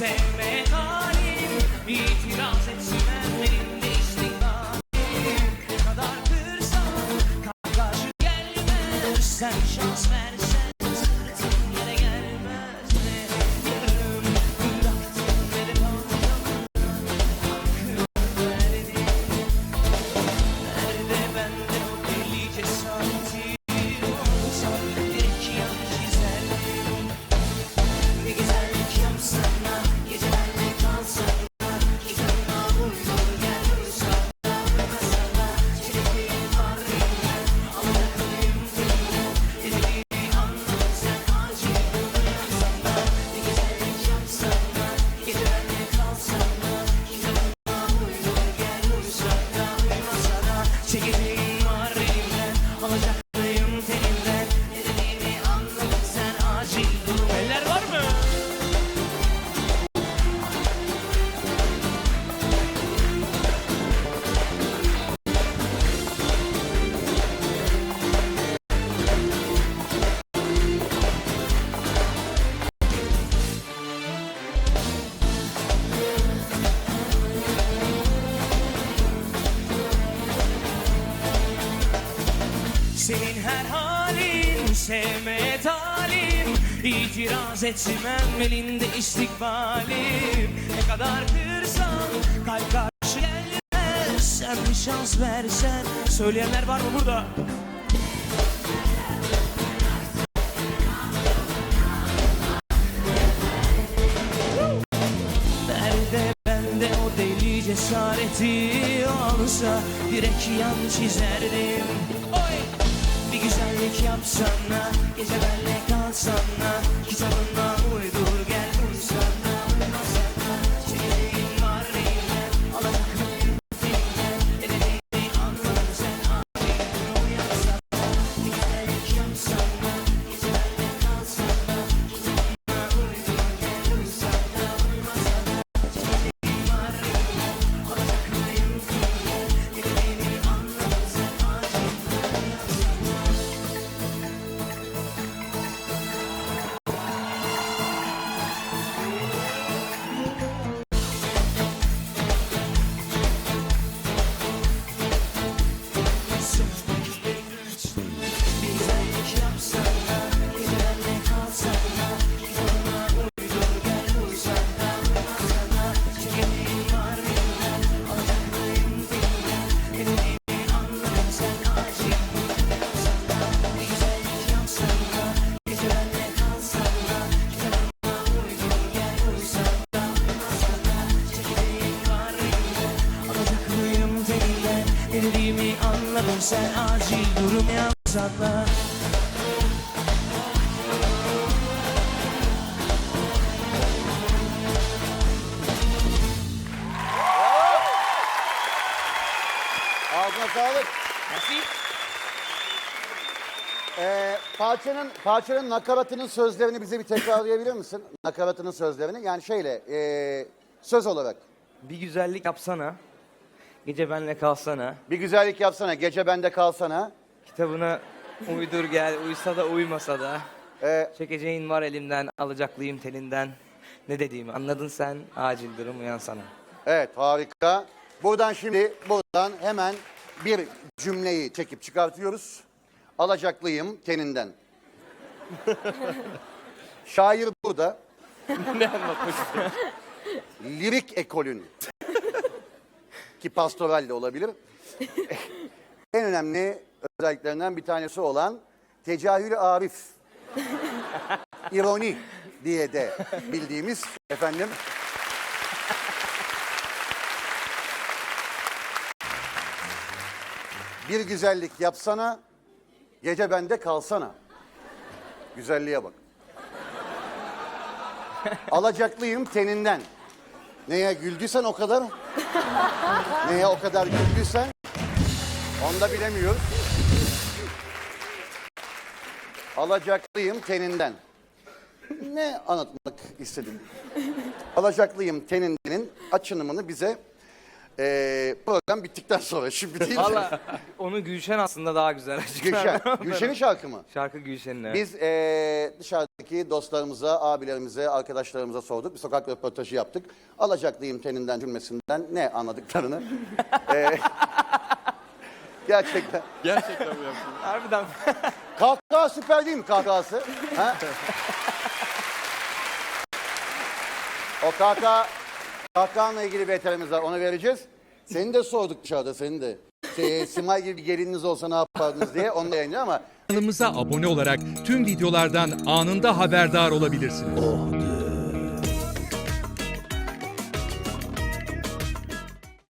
sevme halim İtiraz etmem benim de istikbalim Ne kadar kırsan karşı gelmez. Sen şans versen sevmeye talim İtiraz etmem elinde istikbalim Ne kadar kırsan kalp karşı gelmez Sen bir şans versen Söyleyenler var mı burada? Cesareti olsa direkt yan çizerdim Oy! Bir güzellik yapsana, gece benle kalsana Kitabına uydur dediğimi anladın sen acil durum yapsana Ağzına sağlık. Ee, parçanın parçanın nakaratının sözlerini bize bir tekrarlayabilir misin? Nakaratının sözlerini. Yani şeyle ee, söz olarak. Bir güzellik yapsana. Gece benle kalsana. Bir güzellik yapsana, gece bende kalsana. Kitabına uydur gel, uysa da uymasa da. Ee, Çekeceğin var elimden, alacaklıyım telinden. Ne dediğimi anladın sen, acil durum uyansana. evet, harika. Buradan şimdi, buradan hemen bir cümleyi çekip çıkartıyoruz. Alacaklıyım teninden. Şair burada. ne anlatmış? Lirik ekolün ki pastoral de olabilir. en önemli özelliklerinden bir tanesi olan tecahülü arif. ironi diye de bildiğimiz efendim. Bir güzellik yapsana, gece bende kalsana. Güzelliğe bak. Alacaklıyım teninden. Neye güldüysen o kadar. Neye o kadar güldüysen onu da bilemiyoruz. Alacaklıyım teninden. Ne anlatmak istedim? Alacaklıyım tenindenin açınımını bize eee, program bittikten sonra şimdi değil. Valla onu Gülşen aslında daha güzel açıklar. Gülşen. Gülşen'in şarkı mı? Şarkı Gülşen'in evet. Biz eee dışarıdaki dostlarımıza, abilerimize, arkadaşlarımıza sorduk. Bir sokak röportajı yaptık. Alacaklıyım teninden cümlesinden ne anladıklarını. Ee, gerçekten. Gerçekten bu yaptın. Harbiden. Kahkaha süper değil mi kahkahası? Ha? o kahkaha, kahkahanla ilgili bir eterimiz var onu vereceğiz. Seni de sorduk dışarıda seni de. Şey, Simay gibi bir gelininiz olsa ne yapardınız diye onu da yayınlıyor ama Kanalımıza abone olarak tüm videolardan anında haberdar olabilirsiniz.